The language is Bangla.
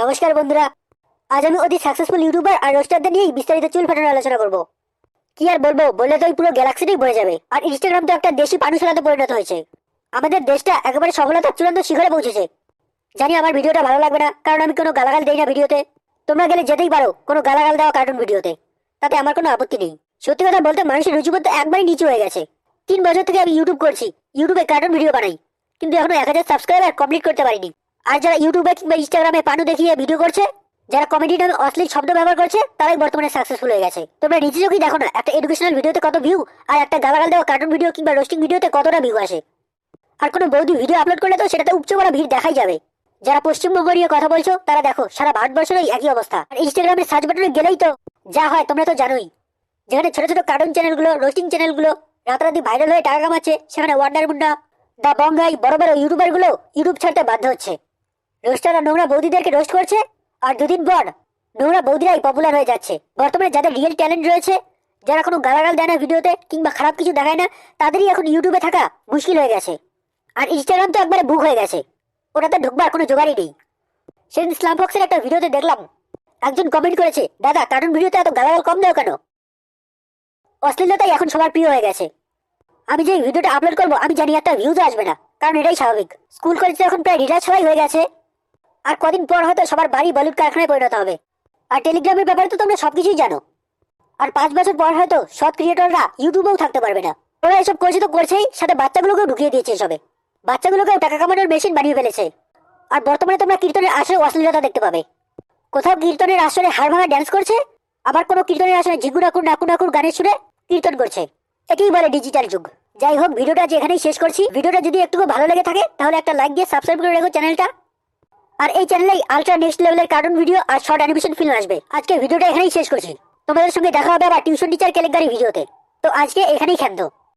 নমস্কার বন্ধুরা। আজ আমি অতি সাকসেসফুল ইউটিউবার আর রোস্টারদের নিয়ে বিস্তারিত চুল ফাটানোর আলোচনা করব। কি আর বলব, বললে তো ওই পুরো গ্যালাক্সিটাই ভরে যাবে। আর ইনস্টাগ্রাম তো একটা দেশি পানুশালাতে পরিণত হয়েছে। আমাদের দেশটা একেবারে সফলতার চূড়ান্ত শিখরে পৌঁছেছে। জানি আমার ভিডিওটা ভালো লাগবে না, কারণ আমি কোনো গালাগাল দেই না ভিডিওতে। তোমরা গেলে যেতেই পারো কোনো গালাগাল দেওয়া কার্টুন ভিডিওতে। তাতে আমার কোনো আপত্তি নেই। সত্যি কথা বলতে মানুষের রুচিবোধ তো একবারই নিচু হয়ে গেছে। তিন বছর থেকে আমি ইউটিউব করছি ইউটিউবে কার্টুন ভিডিও বানাই। কিন্তু এখনও এক হাজার সাবস্ক্রাইবার কমপ্লিট করতে পারিনি। আর যারা ইউটিউবে কিংবা ইনস্টাগ্রামে পানু দেখিয়ে ভিডিও করছে, যারা কমেডি নামে অশ্লীল শব্দ ব্যবহার করছে, তারাই বর্তমানে সাকসেসফুল হয়ে গেছে। তোমরা নিজে চোখেই দেখো না, একটা এডুকেশনাল ভিডিওতে কত ভিউ আর একটা গালাগাল দেওয়া কার্টুন ভিডিও কিংবা রোস্টিং ভিডিওতে কতটা ভিউ আসে? আর কোনো বৌদি ভিডিও আপলোড করলে তো সেটাতে উপচে পড়া ভিড় দেখাই যাবে। যারা পশ্চিমবঙ্গ নিয়ে কথা বলছো, তারা দেখো, সারা ভারতবর্ষের একই অবস্থা। আর ইনস্টাগ্রামে সার্চ বাটনে গেলেই তো যা হয়, তোমরা তো জানোই। যেখানে ছোট ছোট কার্টুন চ্যানেলগুলো রোস্টিং চ্যানেলগুলো রাতারাতি ভাইরাল হয়ে টাকা কামাচ্ছে, সেখানে ওয়ান্ডার মুন্ডা দা বঙ্গাই বড় বড় ইউটিউবারগুলো ইউটিউব ছাড়তে বাধ্য হচ্ছে। রোস্টাররা নোংরা বৌদিদেরকে রোস্ট করছে? আর দুদিন পর নোংরা বৌদিরাই পপুলার হয়ে যাচ্ছে। বর্তমানে যাদের রিয়েল ট্যালেন্ট রয়েছে, যারা কোনো গালাগাল দেয় না ভিডিওতে কিংবা খারাপ কিছু দেখায় না, তাদেরই এখন ইউটিউবে থাকা মুশকিল হয়ে গেছে। আর ইনস্টাগ্রাম তো একবারে বুক হয়ে গেছে। ওটাতে ঢুকবার কোনো জোগাড়ই নেই। সেদিন ইসলাম ফক্সের একটা ভিডিওতে দেখলাম, একজন কমেন্ট করেছে, দাদা কার্টুন ভিডিওতে এত গালাগাল কম দেও কেন? অশ্লীলতাই এখন সবার প্রিয় হয়ে গেছে। আমি যে ভিডিওটা আপলোড করব, আমি জানি একটা ভিউজ আসবে না, কারণ এটাই স্বাভাবিক। স্কুল কলেজে এখন প্রায় রিটায়ার সবাই হয়ে গেছে। আর কদিন পর হয়তো সবার বাড়ি বলিউড কারখানায় পরিণত হবে। আর টেলিগ্রামের ব্যাপারে তো তোমরা সবকিছুই জানো। আর পাঁচ বছর পর হয়তো সব ক্রিয়েটররা ইউটিউবেও থাকতে পারবে না। ওরা এসব করছে তো করছেই, সাথে বাচ্চাগুলোকেও ঢুকিয়ে দিয়েছে এসবে। বাচ্চাগুলোকেও টাকা কামানোর মেশিন বানিয়ে ফেলেছে। আর বর্তমানে তোমরা কীর্তনের আসরে অশ্লীলতা দেখতে পাবে। কোথাও কীর্তনের আসরে হাড় ভাঙা ড্যান্স করছে, আবার কোনো কীর্তনের আসরে ঝিঙ্গু নাকুর নাকু নাকুর গানের সুরে কীর্তন করছে। একেই বলে ডিজিটাল যুগ। যাই হোক, ভিডিওটা আজ এখানেই শেষ করছি। ভিডিওটা যদি একটু ভালো লেগে থাকে, তাহলে একটা লাইক দিয়ে সাবস্ক্রাইব করে রেখো চ্যানেলটা। আর এই চ্যানেলে আলট্রা নেক্সট লেভেলের কার্টুন ভিডিও আর শর্ট অ্যানিমেশন ফিল্ম আসবে। আজকে ভিডিওটা এখানেই শেষ করছি। তোমাদের সঙ্গে দেখা হবে আবার টিউশন টিচার কেলেঙ্কারি ভিডিওতে তো। আজকে এখানেই ক্ষান্ত